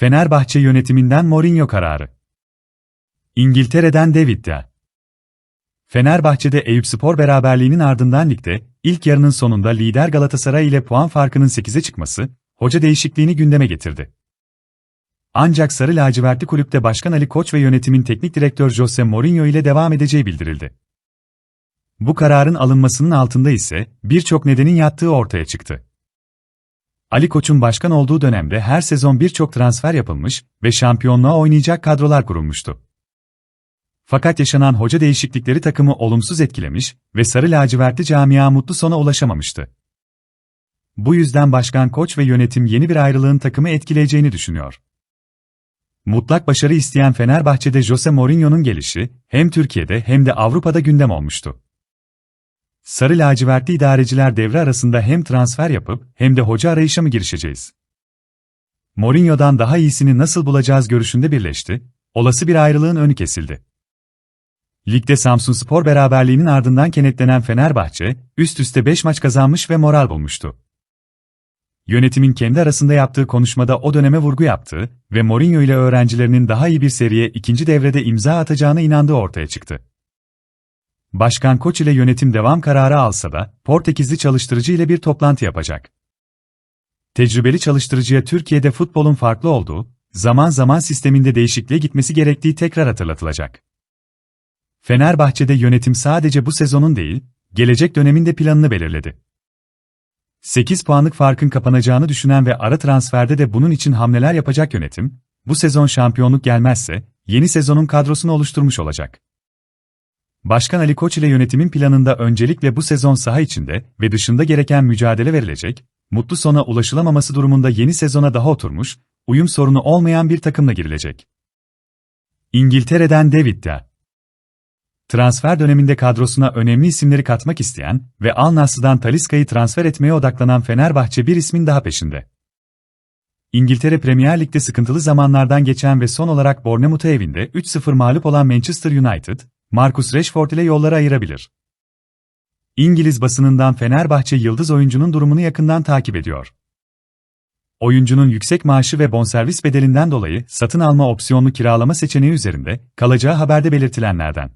Fenerbahçe yönetiminden Mourinho kararı. İngiltere'den David de. Fenerbahçe'de Eyüpspor beraberliğinin ardından ligde, ilk yarının sonunda lider Galatasaray ile puan farkının 8'e çıkması, hoca değişikliğini gündeme getirdi. Ancak Sarı Lacivertli kulüpte Başkan Ali Koç ve yönetimin teknik direktör Jose Mourinho ile devam edeceği bildirildi. Bu kararın alınmasının altında ise birçok nedenin yattığı ortaya çıktı. Ali Koç'un başkan olduğu dönemde her sezon birçok transfer yapılmış ve şampiyonluğa oynayacak kadrolar kurulmuştu. Fakat yaşanan hoca değişiklikleri takımı olumsuz etkilemiş ve sarı lacivertli camia mutlu sona ulaşamamıştı. Bu yüzden Başkan Koç ve yönetim yeni bir ayrılığın takımı etkileyeceğini düşünüyor. Mutlak başarı isteyen Fenerbahçe'de Jose Mourinho'nun gelişi hem Türkiye'de hem de Avrupa'da gündem olmuştu. Sarı lacivertli idareciler devre arasında hem transfer yapıp hem de hoca arayışa mı girişeceğiz? Mourinho'dan daha iyisini nasıl bulacağız görüşünde birleşti, olası bir ayrılığın önü kesildi. Ligde Samsun Spor beraberliğinin ardından kenetlenen Fenerbahçe, üst üste 5 maç kazanmış ve moral bulmuştu. Yönetimin kendi arasında yaptığı konuşmada o döneme vurgu yaptı ve Mourinho ile öğrencilerinin daha iyi bir seriye ikinci devrede imza atacağına inandığı ortaya çıktı. Başkan Koç ile yönetim devam kararı alsa da, Portekizli çalıştırıcı ile bir toplantı yapacak. Tecrübeli çalıştırıcıya Türkiye'de futbolun farklı olduğu, zaman zaman sisteminde değişikliğe gitmesi gerektiği tekrar hatırlatılacak. Fenerbahçe'de yönetim sadece bu sezonun değil, gelecek dönemin de planını belirledi. 8 puanlık farkın kapanacağını düşünen ve ara transferde de bunun için hamleler yapacak yönetim, bu sezon şampiyonluk gelmezse, yeni sezonun kadrosunu oluşturmuş olacak. Başkan Ali Koç ile yönetimin planında öncelikle bu sezon saha içinde ve dışında gereken mücadele verilecek, mutlu sona ulaşılamaması durumunda yeni sezona daha oturmuş, uyum sorunu olmayan bir takımla girilecek. İngiltere'den David de. Transfer döneminde kadrosuna önemli isimleri katmak isteyen ve Al Nassr'dan Taliska'yı transfer etmeye odaklanan Fenerbahçe bir ismin daha peşinde. İngiltere Premier Lig'de sıkıntılı zamanlardan geçen ve son olarak Bournemouth'a evinde 3-0 mağlup olan Manchester United, Marcus Rashford ile yolları ayırabilir. İngiliz basınından Fenerbahçe yıldız oyuncunun durumunu yakından takip ediyor. Oyuncunun yüksek maaşı ve bonservis bedelinden dolayı satın alma opsiyonlu kiralama seçeneği üzerinde kalacağı haberde belirtilenlerden.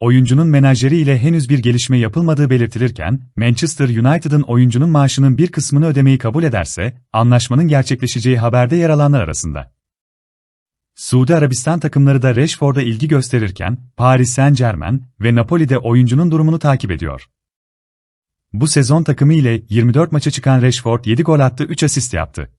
Oyuncunun menajeri ile henüz bir gelişme yapılmadığı belirtilirken, Manchester United'ın oyuncunun maaşının bir kısmını ödemeyi kabul ederse, anlaşmanın gerçekleşeceği haberde yer alanlar arasında. Suudi Arabistan takımları da Rashford'a ilgi gösterirken, Paris Saint-Germain ve Napoli'de oyuncunun durumunu takip ediyor. Bu sezon takımı ile 24 maça çıkan Rashford 7 gol attı 3 asist yaptı.